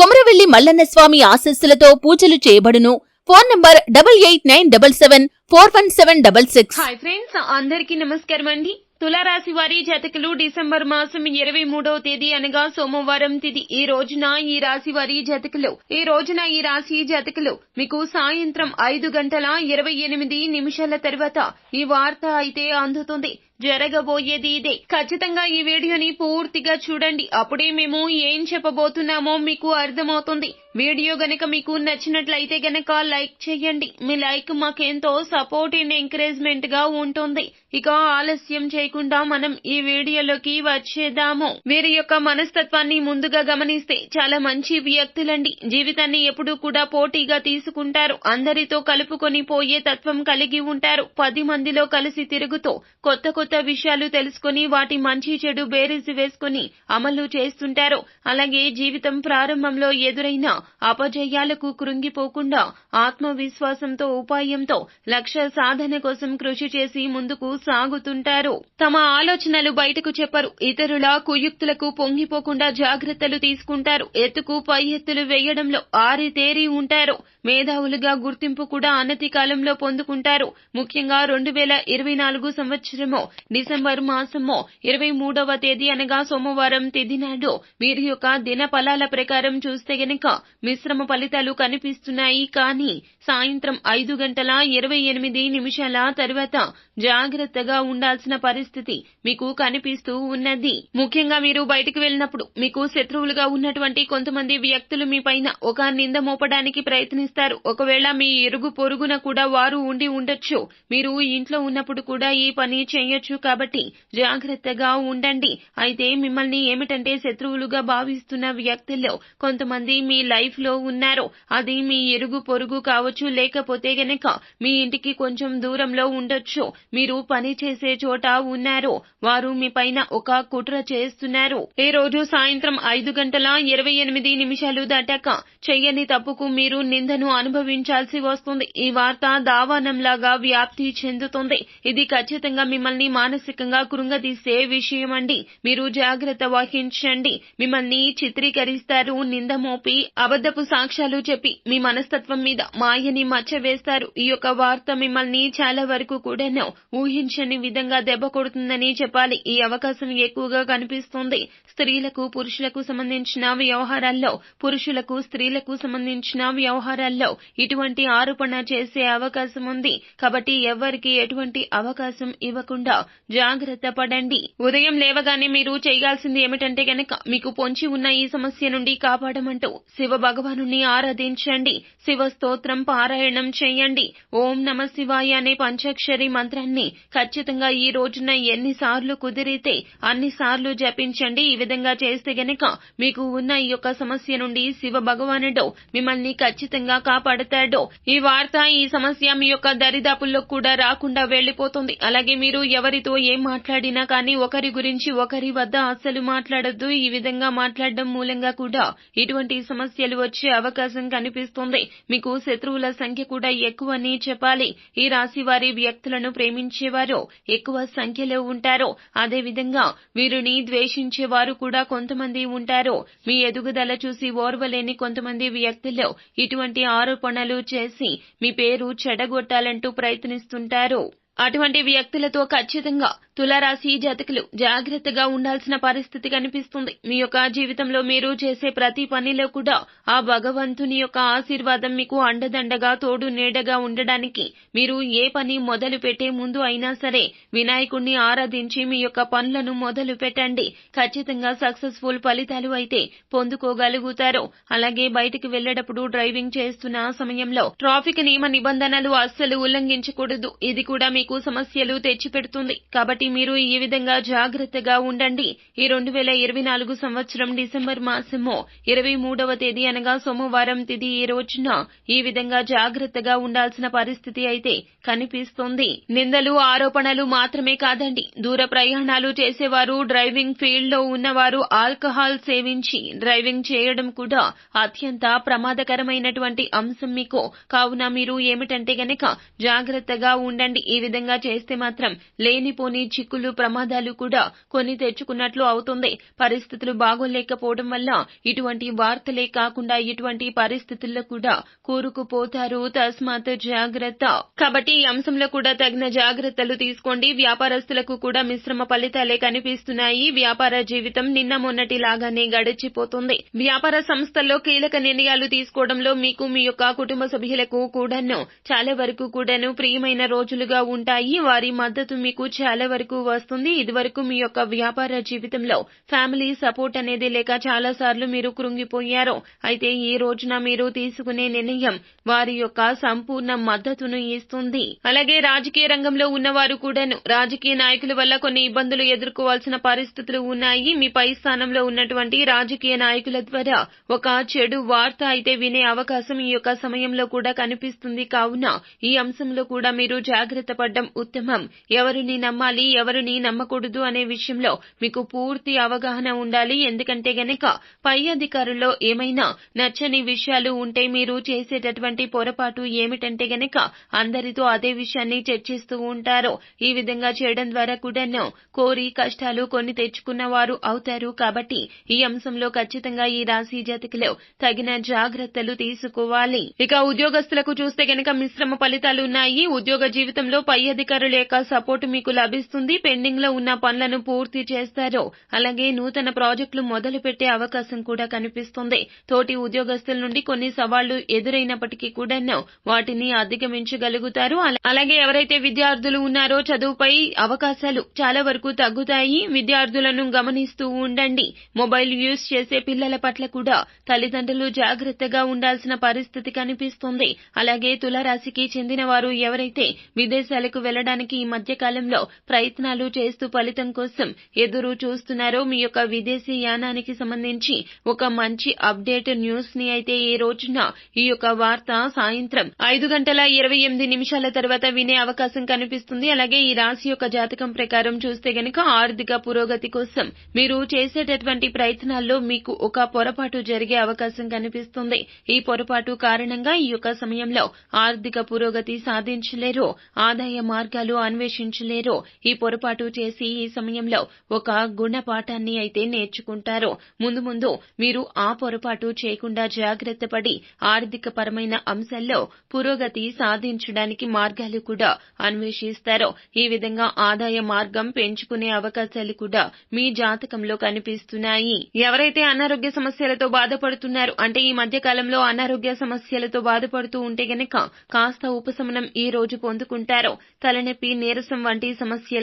కొమరవెల్లి మల్లన్న స్వామి ఆశస్సులతో పూజలు చేయబడును. Phone number double eight nine double seven four one seven double six. Hi friends అందరికీ నమస్కారం అండి. తులారాశి వారి జాతకులు డిసెంబర్ మాసం ఇరవై మూడవ తేదీ అనగా సోమవారం తిది. ఈ రోజున ఈ రాశి వారి జాతకులు ఈ రోజున ఈ రాశి జాతకులు మీకు సాయంత్రం ఐదు గంటల ఇరవై ఎనిమిది నిమిషాల తర్వాత ఈ వార్త అయితే అందుతుంది. జరగబోయేది ఇదే. ఖచ్చితంగా ఈ వీడియోని పూర్తిగా చూడండి. అప్పుడే మేము ఏం చెప్పబోతున్నామో మీకు అర్థమవుతుంది. వీడియో గనక మీకు నచ్చినట్లయితే గనక లైక్ చేయండి. మీ లైక్ మాకెంతో సపోర్ట్ అండ్ ఎంకరేజ్మెంట్గా ఉంటుంది. ఇక ఆలస్యం చేయకుండా మనం ఈ వీడియోలోకి వచ్చేద్దాము. వీరి యొక్క మనస్తత్వాన్ని ముందుగా గమనిస్తే చాలా మంచి వ్యక్తులండి. జీవితాన్ని ఎప్పుడూ కూడా పోటీగా తీసుకుంటారు. అందరితో కలుపుకొని పోయే తత్వం కలిగి ఉంటారు. పది మందిలో కలిసి తిరుగుతూ కొత్త కొత్త కొత్త విషయాలు తెలుసుకొని వాటి మంచి చెడు బేరీజు వేసుకుని అమలు చేస్తుంటారు. అలాగే జీవితం ప్రారంభంలో ఎదురైన అపజయాలకు కృంగిపోకుండా ఆత్మవిశ్వాసంతో ఉపాయంతో లక్ష్య సాధన కోసం కృషి చేసి ముందుకు సాగుతుంటారు. తమ ఆలోచనలు బయటకు చెప్పరు. ఇతరుల కుయుక్తులకు పొంగిపోకుండా జాగ్రత్తలు తీసుకుంటారు. ఎత్తుకు పై ఎత్తులు వేయడంలో ఆరితేరి ఉంటారు. మేధావులుగా గుర్తింపు కూడా అనతి కాలంలో పొందుకుంటారు. ముఖ్యంగా రెండు వేల ఇరవై నాలుగు సంవత్సరము డిసెంబర్ మాసము ఇరవై మూడవ తేదీ అనగా సోమవారం తేదీ నాడు. వీరి యొక్క దిన ఫలాల ప్రకారం చూస్తే గనక మిశ్రమ ఫలితాలు కనిపిస్తున్నాయి. కానీ సాయంత్రం ఐదు గంటల ఇరవై ఎనిమిది నిమిషాల తర్వాత జాగ్రత్తగా ఉండాల్సిన పరిస్థితి మీకు కనిపిస్తూ ఉన్నది. ముఖ్యంగా మీరు బయటకు వెళ్ళినప్పుడు మీకు శత్రువులుగా ఉన్నటువంటి కొంతమంది వ్యక్తులు మీ పైన ఒక నింద మోపడానికి ప్రయత్నిస్తారు. ఒకవేళ మీ ఇరుగు పొరుగున కూడా వారు ఉండి ఉండొచ్చు. మీరు ఇంట్లో ఉన్నప్పుడు కూడా ఈ పని చేయొచ్చు. కాబట్టి జాగ్రత్తగా ఉండండి. అయితే మిమ్మల్ని ఏమిటంటే శత్రువులుగా భావిస్తున్న వ్యక్తుల్లో కొంతమంది మీ లైఫ్లో ఉన్నారు. అది మీ ఇరుగు పొరుగు కావచ్చు లేకపోతే గనక మీ ఇంటికి కొంచెం దూరంలో ఉండొచ్చు. మీరు పని చేసే చోట ఉన్నారు. వారు మీ పైన ఒక కుట్ర చేస్తున్నారు. ఈ రోజు సాయంత్రం ఐదు గంటల ఇరవై ఎనిమిది నిమిషాలు దాటాక చెయ్యని తప్పుకు మీరు నిందను అనుభవించాల్సి వస్తుంది. ఈ వార్త దావానంలాగా వ్యాప్తి చెందుతుంది. ఇది ఖచ్చితంగా మిమ్మల్ని మానసికంగా కృంగదీసే విషయం అండి మీరు జాగ్రత్త వహించండి. మిమ్మల్ని చిత్రీకరిస్తారు. నింద మోపి అబద్ధపు సాక్ష్యాలు చెప్పి మీ మనస్తత్వం మీద మాయని మచ్చ వేస్తారు. ఈ యొక్క వార్త మిమ్మల్ని చాలా వరకు కూడాను ఊహించని విధంగా దెబ్బ కొడుతుందని చెప్పాలి. ఈ అవకాశం ఎక్కువగా కనిపిస్తుంది. స్త్రీలకు పురుషులకు సంబంధించిన వ్యవహారాల్లో పురుషులకు స్త్రీలకు సంబంధించిన వ్యవహారాల్లో ఇటువంటి ఆరోపణ చేసే అవకాశం ఉంది. కాబట్టి ఎవరికి ఎటువంటి అవకాశం ఇవ్వకుండా జాగ్రత్త పడండి. ఉదయం లేవగానే మీరు చేయాల్సింది ఏమిటంటే గనక మీకు పొంచి ఉన్న ఈ సమస్య నుండి కాపాడమంటూ శివ భగవాను ఆరాధించండి. శివ స్తోత్రం పారాయణం చేయండి. ఓం నమ శివాయ అనే పంచాక్షరి మంత్రాన్ని ఖచ్చితంగా ఈ రోజున ఎన్నిసార్లు కుదిరితే అన్నిసార్లు జపించండి. ఈ విధంగా చేస్తే గనక మీకు ఉన్న ఈ యొక్క సమస్య నుండి శివ భగవానుడు మిమ్మల్ని ఖచ్చితంగా కాపాడతాడు. ఈ వార్త ఈ సమస్య మీ యొక్క దరిదాపుల్లో కూడా రాకుండా వెళ్ళిపోతుంది అలాగే మీరు ఎవరితో ఏం మాట్లాడినా కానీ ఒకరి గురించి ఒకరి వద్ద అస్సలు మాట్లాడద్దు. ఈ విధంగా మాట్లాడడం మూలంగా కూడా ఇటువంటి సమస్యలు వచ్చే అవకాశం కనిపిస్తుంది. మీకు శత్రువుల సంఖ్య కూడా ఎక్కువని చెప్పాలి. ఈ రాశి వారి వ్యక్తులను ప్రేమించేవారు ఎక్కువ సంఖ్యలో ఉంటారు. అదే విధంగా వీరిని ద్వేషించేవారు కూడా కొంతమంది ఉంటారు. మీ ఎదుగుదల చూసి ఓర్వలేని కొంతమంది వ్యక్తులు ఇటువంటి ఆరోపణలు చేసి మీ పేరు చెడగొట్టాలంటూ ప్రయత్నిస్తుంటారు. అటువంటి వ్యక్తులతో ఖచ్చితంగా తులారాశి జాతకులు జాగ్రత్తగా ఉండాల్సిన పరిస్థితి కనిపిస్తుంది. మీ యొక్క జీవితంలో మీరు చేసే ప్రతి పనిలో కూడా ఆ భగవంతుని యొక్క ఆశీర్వాదం మీకు అండదండగా తోడు నీడగా ఉండడానికి మీరు ఏ పని మొదలు పెట్టే ముందు అయినా సరే వినాయకుణ్ణి ఆరాధించి మీ యొక్క పనులను మొదలు పెట్టండి. ఖచ్చితంగా సక్సెస్ఫుల్ ఫలితాలు అయితే పొందుకోగలుగుతారు. అలాగే బయటికి వెళ్ళేటప్పుడు డ్రైవింగ్ చేస్తున్న సమయంలో ట్రాఫిక్ నియమ నిబంధనలు అస్సలు ఉల్లంఘించకూడదు. ఇది కూడా మీకు సమస్యలు తెచ్చిపెడుతుంది. కాబట్టి కాబట్టి మీరు ఈ విధంగా జాగ్రత్తగా ఉండండి. ఈ రెండు వేల ఇరవై నాలుగు సంవత్సరం డిసెంబర్ మాసము ఇరవై మూడవ తేదీ అనగా సోమవారం తిది ఈ రోజున ఈ విధంగా జాగ్రత్తగా ఉండాల్సిన పరిస్థితి అయితే కనిపిస్తుంది. నిందలు ఆరోపణలు మాత్రమే కాదండి. దూర ప్రయాణాలు చేసేవారు డ్రైవింగ్ ఫీల్డ్లో ఉన్నవారు ఆల్కహాల్ సేవించి డ్రైవింగ్ చేయడం కూడా అత్యంత ప్రమాదకరమైనటువంటి అంశం మీకు. కావున మీరు ఏమిటంటే గనక జాగ్రత్తగా ఉండండి. ఈ విధంగా చేస్తే మాత్రం లేనిపోని చిక్కులు ప్రమాదాలు కూడా కొని తెచ్చుకున్నట్లు అవుతుంది. పరిస్థితులు బాగోలేకపోవడం వల్ల ఇటువంటి వార్తలే కాకుండా ఇటువంటి పరిస్థితుల్లో కూడా కూరుకుపోతారు. తస్మాత్ జాగ్రత్త. కాబట్టి ఈ అంశంలో కూడా తగిన జాగ్రత్తలు తీసుకోండి. వ్యాపారస్తులకు కూడా మిశ్రమ ఫలితాలే కనిపిస్తున్నాయి. వ్యాపార జీవితం నిన్న మొన్నటి లాగానే గడిచిపోతుంది. వ్యాపార సంస్థల్లో కీలక నిర్ణయాలు తీసుకోవడంలో మీకు మీ యొక్క కుటుంబ సభ్యులకు కూడాను చాలా వరకు కూడాను ప్రియమైన రోజులుగా ఉంటాయి. వారి మద్దతు మీకు చాలా వరకు వస్తుంది. ఇదివరకు మీ యొక్క వ్యాపార జీవితంలో ఫ్యామిలీ సపోర్ట్ అనేది లేక చాలా సార్లు మీరు కృంగిపోయారు. అయితే ఈ రోజున మీరు తీసుకునే నిర్ణయం వారి యొక్క సంపూర్ణ మద్దతును ఇస్తుంది. అలాగే రాజకీయ రంగంలో ఉన్నవారు కూడాను రాజకీయ నాయకుల వల్ల కొన్ని ఇబ్బందులు ఎదుర్కోవాల్సిన పరిస్థితులు ఉన్నాయి. మీ పై స్థానంలో ఉన్నటువంటి రాజకీయ నాయకుల ద్వారా ఒక చెడు వార్త అయితే వినే అవకాశం ఈ యొక్క సమయంలో కూడా కనిపిస్తుంది. కావున ఈ అంశంలో కూడా మీరు జాగ్రత్త పడడం ఉత్తమం. ఎవరిని నమ్మాలి? ఎవరిని నమ్మకూడదు అనే విషయంలో మీకు పూర్తి అవగాహన ఉండాలి. ఎందుకంటే గనక పై అధికారుల్లో ఏమైనా నచ్చని విషయాలు ఉంటే మీరు చేసేటటువంటి పొరపాటు ఏమిటంటే గనక అందరితో అదే విషయాన్ని చర్చిస్తూ ఉంటారు. ఈ విధంగా చేయడం ద్వారా కూడాను కోరి కష్టాలు కొన్ని తెచ్చుకున్న వారు అవుతారు. కాబట్టి ఈ అంశంలో ఖచ్చితంగా ఈ రాశి జాతకులు తగిన జాగ్రత్తలు తీసుకోవాలి. ఇక ఉద్యోగస్తులకు చూస్తే గనక మిశ్రమ ఫలితాలు ఉన్నాయి. ఉద్యోగ జీవితంలో పై అధికారుల యొక్క సపోర్టు మీకు లభిస్తుంది. పెండింగ్లో ఉన్న పనులను పూర్తి చేస్తారో అలాగే నూతన ప్రాజెక్టులు మొదలు పెట్టే అవకాశం కూడా కనిపిస్తుంది. తోటి ఉద్యోగస్తుల నుండి కొన్ని సవాళ్ళు ఎదురైనప్పటికీ కూడాను వాటిని అధిగమించగలుగుతారు. అలా- అలాగే ఎవరైతే విద్యార్థులు ఉన్నారో చదువుపై అవకాశాలు చాలా వరకు తగ్గుతాయి. విద్యార్థులను గమనిస్తూ ఉండండి. మొబైల్ యూస్ చేసే పిల్లల పట్ల కూడా తల్లిదండ్రులు జాగ్రత్తగా ఉండాల్సిన పరిస్థితి కనిపిస్తుంది. అలాగే తులారాశికి చెందిన వారు ఎవరైతే విదేశాలకు వెళ్ళడానికి ఈ మధ్య కాలంలో ప్రయత్నాలు చేస్తూ ఫలితం కోసం ఎదురు చూస్తున్నారో మీ యొక్క విదేశీ యానానికి సంబంధించి ఒక మంచి అప్డేట్ న్యూస్ని అయితే ఈ రోజున ఈ యొక్క వార్త సాయంత్రం ఐదు గంటల ఇరవై ఎనిమిది నిమిషాల తర్వాత వినే అవకాశం కనిపిస్తుంది. అలాగే ఈ రాశి యొక్క జాతకం ప్రకారం చూస్తే గనుక ఆర్థిక పురోగతి కోసం మీరు చేసేటటువంటి ప్రయత్నాల్లో మీకు ఒక పొరపాటు జరిగే అవకాశం కనిపిస్తుంది. ఈ పొరపాటు కారణంగా ఈ యొక్క సమయంలో ఆర్థిక పురోగతి సాధించలేరు ఆదాయ మార్గాలు అన్వేషించలేరు ఈ పొరపాటు చేసి ఈ సమయంలో ఒక గుణపాఠాన్ని అయితే నేర్చుకుంటారో. ముందు ముందు మీరు ఆ పొరపాటు చేయకుండా జాగ్రత్త పడి ఆర్థిక పరమైన అంశాల్లో పురోగతి సాధించడానికి మార్గాలు కూడా అన్వేషిస్తారో. ఈ విధంగా ఆదాయ మార్గం పెంచుకునే అవకాశాలు కూడా మీ జాతకంలో కనిపిస్తున్నాయి. ఎవరైతే అనారోగ్య సమస్యలతో బాధపడుతున్నారు అంటే ఈ మధ్య కాలంలో అనారోగ్య సమస్యలతో బాధపడుతూ ఉంటే గనక కాస్త ఉపశమనం ఈ రోజు పొందుకుంటారో. తలనొప్పి నీరసం వంటి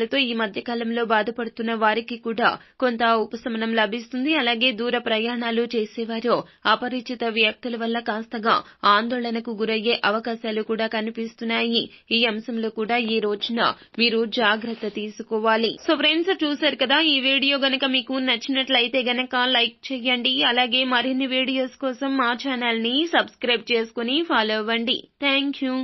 సమస్యలతో ఈ మధ్య కాలంలో బాధపడుతున్న వారికి కూడా కొంత ఉపశమనం లభిస్తుంది. అలాగే దూర ప్రయాణాలు చేసేవారు అపరిచిత వ్యక్తుల వల్ల కాస్తగా ఆందోళనకు గురయ్యే అవకాశాలు కూడా కనిపిస్తున్నాయి. ఈ అంశంలో కూడా ఈ రోజున మీరు జాగ్రత్త తీసుకోవాలి. సో ఫ్రెండ్స్ చూశారు కదా ఈ వీడియో గనక మీకు నచ్చినట్లయితే గనక లైక్ చేయండి. అలాగే మరిన్ని వీడియోస్ కోసం మా ఛానల్ని సబ్స్క్రైబ్ చేసుకుని ఫాలో అవ్వండి. Thank you.